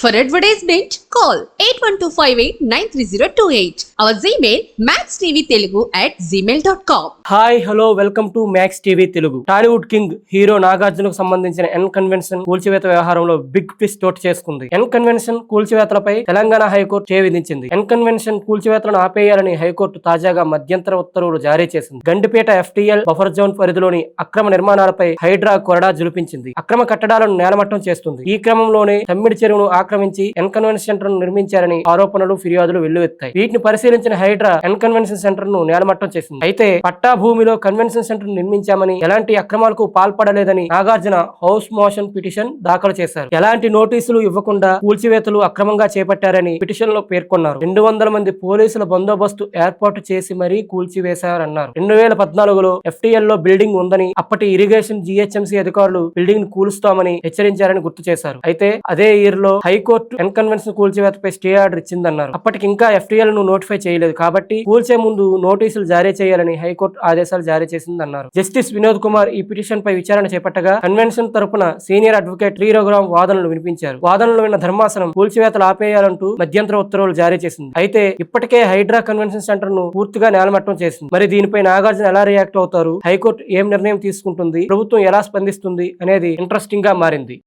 For advertisement, call 8125893028. Our Gmail, maxtvtelugu at gmail.com. Hi hello welcome to Max TV Telugu Tollywood king hero నాగార్జునకు సంబంధించిన N convention కూల్చివేత వ్యవహారంలో big twist చోటు చేసుకుంది. N convention కూల్చివేతలపై Telangana high court చే విధించింది N convention కూల్చివేతలను ఆపేయాలని high court తాజాగా మధ్యంతర ఉత్తర్వులు జారీ చేసింది. గండిపేట ఎఫ్టీఎల్ బఫర్ జోన్ పరిధిలోని అక్రమ నిర్మాణాలపై హైడ్రా కొరడా జులిపించింది. అక్రమ కట్టడాలను నేలమట్టం చేస్తుంది. ఈ క్రమంలోనే తమ్మిడి చెరువును ఆక్రమించి ఎన్కన్వెన్షన్ సెంటర్ను నిర్మించారని ఆరోపణలు ఫిర్యాదులు వెల్లువెత్తాయి. వీటిని పరిశీలించిన హైడ్రా ఎన్ కన్వెన్షన్ సెంటర్ను నేలమట్టం చేసింది. అయితే పట్టా భూమిలో కన్వెన్షన్ సెంటర్ నిర్మించామని ఎలాంటి అక్రమాలకు పాల్పడలేదని నాగార్జున హౌస్ మోషన్ పిటిషన్ దాఖలు చేశారు. ఎలాంటి నోటీసులు ఇవ్వకుండా కూల్చివేతలు అక్రమంగా చేపట్టారని పిటిషన్లో పేర్కొన్నారు. రెండు వందల మంది పోలీసుల బందోబస్తు ఏర్పాటు చేసి మరీ కూల్చివేశారన్నారు. రెండు వేల పద్నాలుగులో ఎఫ్టీఎల్లో బిల్డింగ్ ఉందని అప్పటి ఇరిగేషన్ జిహెచ్ఎంసీ అధికారులు బిల్డింగ్ను కూలుస్తామని హెచ్చరించారని గుర్తు చేశారు. అయితే అదే ఇయర్లో హైకోర్టు ఎన్ కన్వెన్షన్ కూల్చివేతపై స్టే ఆర్డర్ ఇచ్చిందన్నారు. అప్పటికి ఇంకా ఎఫ్టీఎల్ను నోటిఫై చేయలేదు కాబట్టి కూల్చే ముందు నోటీసులు జారీ చేయాలని హైకోర్టు ఆదేశాలు జారీ చేసిందన్నారు. జస్టిస్ వినోద్ కుమార్ ఈ పిటిషన్ పై విచారణ చేపట్టగా కన్వెన్షన్ తరపున సీనియర్ అడ్వకేట్ శ్రీ రఘురాం వాదనలు వినిపించారు. వాదనలు విన్న ధర్మాసనం కూల్చివేతలు ఆపేయాలంటూ మధ్యంతర ఉత్తర్వులు జారీ చేసింది. అయితే ఇప్పటికే హైడ్రా కన్వెన్షన్ సెంటర్ను పూర్తిగా నేలమట్టం చేసింది. మరి దీనిపై నాగార్జున ఎలా రియాక్ట్ అవుతారు? హైకోర్టు ఏం నిర్ణయం తీసుకుంటుంది? ప్రభుత్వం ఎలా స్పందిస్తుంది? అనేది ఇంట్రెస్టింగ్గా మారింది.